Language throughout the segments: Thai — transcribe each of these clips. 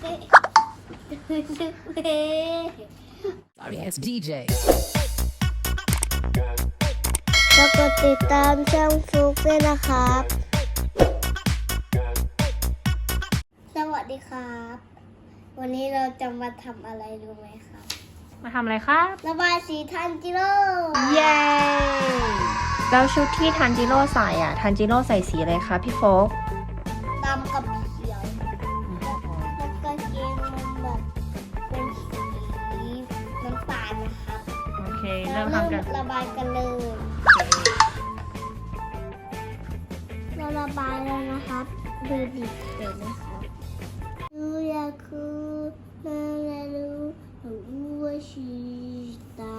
เต้เต้ Sorry, it's DJ. แล้วกดติดตามช่องฟลุกด้วยนะครับ สวัสดีครับ วันนี้เราจะมาทำอะไรรู้ไหมครับ มาทำอะไรครับ ระบายสีทันจิโร่เย้แล้วชุดที่ทันจิโร่ใส่อะ ทันจิโร่ใส่สีอะไรคะพี่โฟกดำกับเเริ่มกัน ระบายกันเลยเราระบายแล้วนะครับดูดิเดี๋ยวนะครับรู้อยากคือนาและรู้รู้ว่าชีตา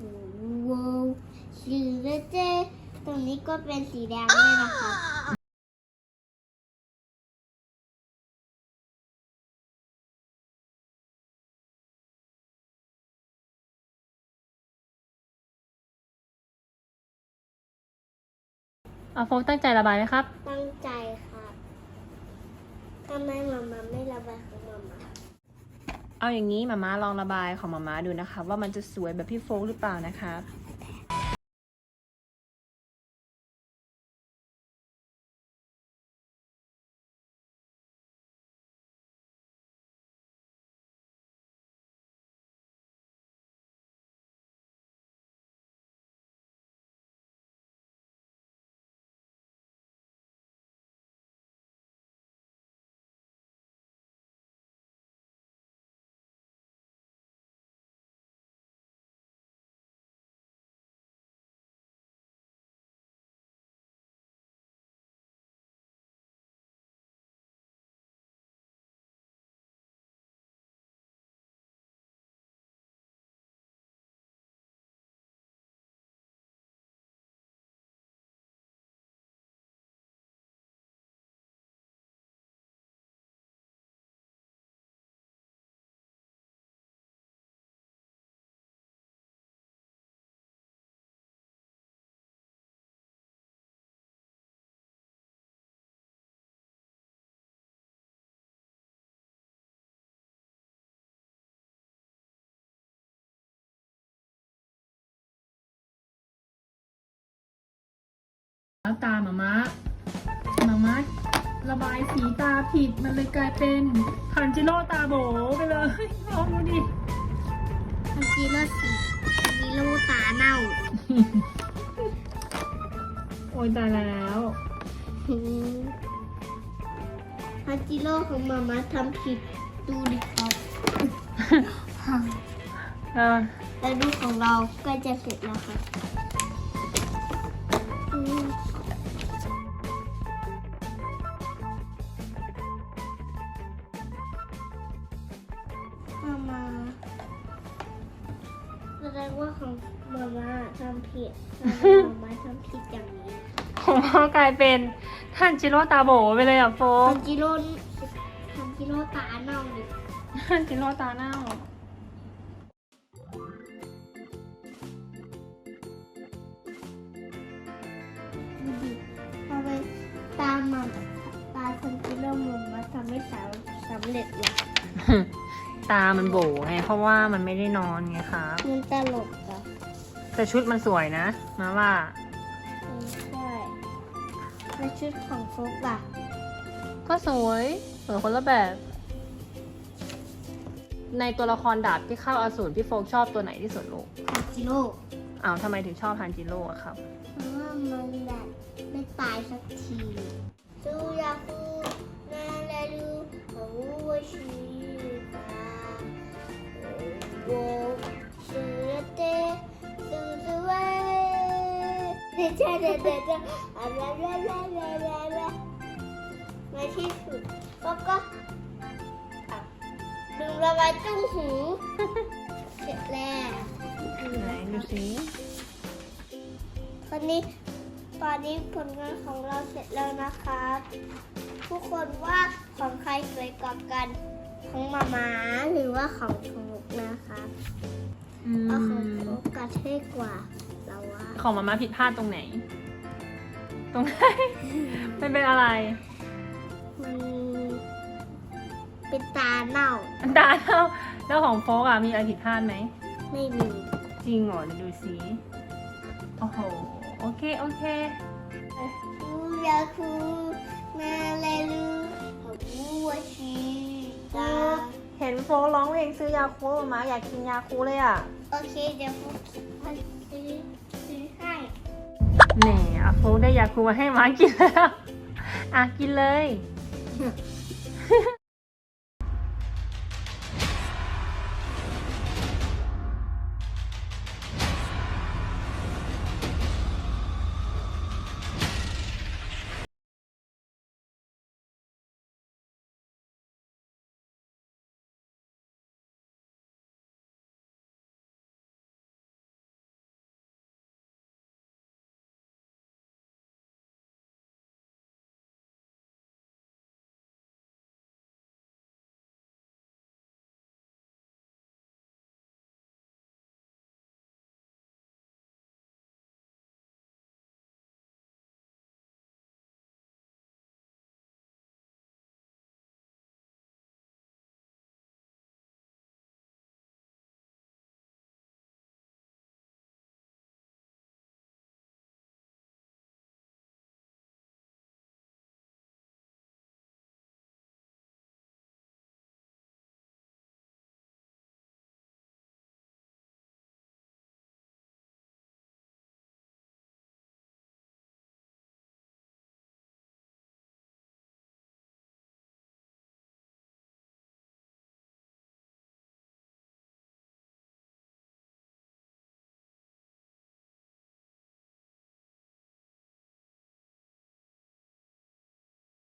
รู้ว่าชื่อและเจตรงนี้ก็เป็นสีแดงด้วยนะครั เอาโฟกตั้งใจระบายไหมครับ ตั้งใจครับทำไมมามาไม่ระบายของมามาเอาอย่างนี้มาม่าลองระบายของมาม่าดูนะคะว่ามันจะสวยแบบพี่โฟกหรือเปล่านะคะ ตามาม่ามาม่าระบายสีตาผิดมันเลยกลายเป็นทันจิโร่ตาโบไปเลยลองดูดิทันจิโร่สีทันจิโร่ตาเน่า โอ้ยตายแล้วฮันจิโร่ของมาม่าทำผิดดูดิครับเออแล้วดูของเราใกล้จะเสร็จแล้วครั มมาม่าแสดงว่าของมาม่าทำผิดแสดงว่ามาม่าทำผิดอย่างนี้ของพ่อกลายเป็นทันจิโร่ตาโบไปเลยอะโฟฮักนจิโร่ฮันจิโร่ตาเน่าดิทันจิโร่ตาเน่าดูดิทำไมตามมาตาฮันจิโร่มันมาทำไม่สำสำเร็จเลย ตามันโบไงเพราะว่ามันไม่ได้นอนไงครับ มันตลกอะแต่ชุดมันสวยนะ มาว่าเออใช่แล้วชุดของฟลุกล่ะก็สวยสวยคนละแบบ ในตัวละครดาบที่เข้าอสูรพี่โฟกชอบตัวไหนที่สุดลูกฮันจิโร่อ้าวทำไมถึงชอบฮันจิโร่อะครับ เพราะว่ามันแบบไม่ตายสักทีซูยาคูนาเลลูโอ้ชีตา โอ้สือเตซูซูเวเจ๊เจ๊เจ๊เจ๊ะไรอะไรอะไรอะไรในที่สุดก็ก็อะดึงระบายจุ้งหู เสร็จแล้วไหนดูสิตอนนี้ตอนนี้ผลงานของเราเสร็จแล้วนะครับ ทุกคนว่าของใครสวยกว่ากัน ของหมามาหรือว่าของ นะครับอืเอาของมฟลุกกระเท่กว่าเราว่าของมาม่าผิดพลาดตรงไหน ตรงไหนมันเป็นอะไรมันเป็นเป็นตาเน่าอันดาเท่าแล้วของโฟกอะมีอะไรผิดพลาดไหมไม่มีจริงเหรอเดี๋ยวดูสิโอ้โหโอเคโอเคชูยา โฟกร้องเพลงซื้อยาคูมาอยากกินยาคูเลยอะโอเคเดี๋ยวผมมาซื้อซื้อให้แหนอะโฟกได้ยาคูมาให้มากินแล้ว อะกินเลย